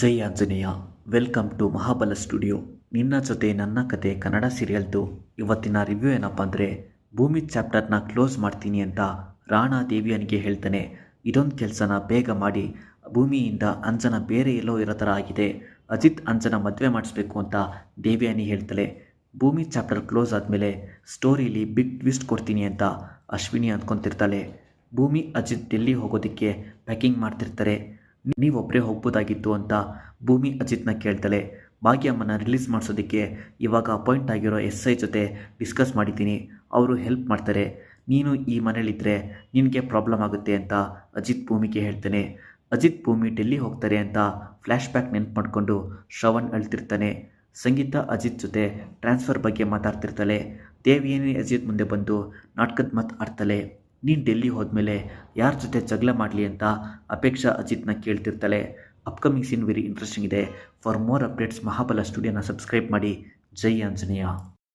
Jai Anjaneya, welcome to Mahabala Studio. ನಿನ್ನ ಜೊತೆ ನನ್ನ ಕತೆ ಕನ್ನಡ ಸೀರಿಯಲ್ದು. ಇವತ್ತಿನ ರಿವ್ಯೂ ಏನಪ್ಪ ಅಂದರೆ, ಭೂಮಿ ಚಾಪ್ಟರ್ನ ಕ್ಲೋಸ್ ಮಾಡ್ತೀನಿ ಅಂತ ರಾಣಾ ದೇವಿಯನಿಗೆ ಹೇಳ್ತಾನೆ. ಇದೊಂದು ಕೆಲಸನ ಬೇಗ ಮಾಡಿ, ಭೂಮಿಯಿಂದ ಅಂಜನ ಬೇರೆ ಎಲ್ಲೋ ಇರೋ ಥರ ಆಗಿದೆ. ಅಜಿತ್ ಅಂಜನ ಮದುವೆ ಮಾಡಿಸ್ಬೇಕು ಅಂತ ದೇವಿಯಾನಿ ಹೇಳ್ತಾಳೆ. ಭೂಮಿ ಚಾಪ್ಟರ್ ಕ್ಲೋಸ್ ಆದಮೇಲೆ ಸ್ಟೋರಿಲಿ ಬಿಗ್ ಟ್ವಿಸ್ಟ್ ಕೊಡ್ತೀನಿ ಅಂತ ಅಶ್ವಿನಿ ಅಂದ್ಕೊತಿರ್ತಾಳೆ. ಭೂಮಿ, ಅಜಿತ್ ಡೆಲ್ಲಿ ಹೋಗೋದಕ್ಕೆ ಪ್ಯಾಕಿಂಗ್ ಮಾಡ್ತಿರ್ತಾರೆ. ನೀವೊಬ್ಬರೇ ಹೋಗ್ಬೋದಾಗಿತ್ತು ಅಂತ ಭೂಮಿ ಅಜಿತ್ನ ಕೇಳ್ತಾಳೆ ಭಾಗ್ಯಮ್ಮನ ರಿಲೀಸ್ ಮಾಡಿಸೋದಕ್ಕೆ ಇವಾಗ ಅಪಾಯಿಂಟ್ ಆಗಿರೋ ಎಸ್ ಐ ಜೊತೆ ಡಿಸ್ಕಸ್ ಮಾಡಿದ್ದೀನಿ. ಅವರು ಹೆಲ್ಪ್ ಮಾಡ್ತಾರೆ. ನೀನು ಈ ಮನೇಲಿದ್ದರೆ ನಿನಗೆ ಪ್ರಾಬ್ಲಮ್ ಆಗುತ್ತೆ ಅಂತ ಅಜಿತ್ ಭೂಮಿಗೆ ಹೇಳ್ತಾನೆ. ಅಜಿತ್ ಭೂಮಿ ಡೆಲ್ಲಿ ಹೋಗ್ತಾರೆ ಅಂತ ಫ್ಲ್ಯಾಶ್ ಬ್ಯಾಕ್ ನೆನ್ಪು ಮಾಡಿಕೊಂಡು ಶ್ರವಣ್ ಅಳ್ತಿರ್ತಾನೆ. ಸಂಗೀತ ಅಜಿತ್ ಜೊತೆ ಟ್ರಾನ್ಸ್ಫರ್ ಬಗ್ಗೆ ಮಾತಾಡ್ತಿರ್ತಾಳೆ. ದೇವಿಯೇನೇ ಅಜಿತ್ ಮುಂದೆ ಬಂದು ನಾಟಕದ ಮಾತು ಆಡ್ತಾಳೆ. ನೀನು ಡೆಲ್ಲಿ ಹೋದ್ಮೇಲೆ ಯಾರ ಜೊತೆ ಜಗಳ ಮಾಡಲಿ ಅಂತ ಅಪೇಕ್ಷಾ ಅಜಿತ್ನ ಕೇಳ್ತಿರ್ತಾಳೆ. ಅಪ್ಕಮಿಂಗ್ ಸೀನ್ ವೆರಿ ಇಂಟ್ರೆಸ್ಟಿಂಗ್ ಇದೆ. ಫಾರ್ ಮೋರ್ ಅಪ್ಡೇಟ್ಸ್ ಮಹಾಬಲ ಸ್ಟುಡಿಯೋನ ಸಬ್ಸ್ಕ್ರೈಬ್ ಮಾಡಿ. ಜೈ ಆಂಜನೇಯ.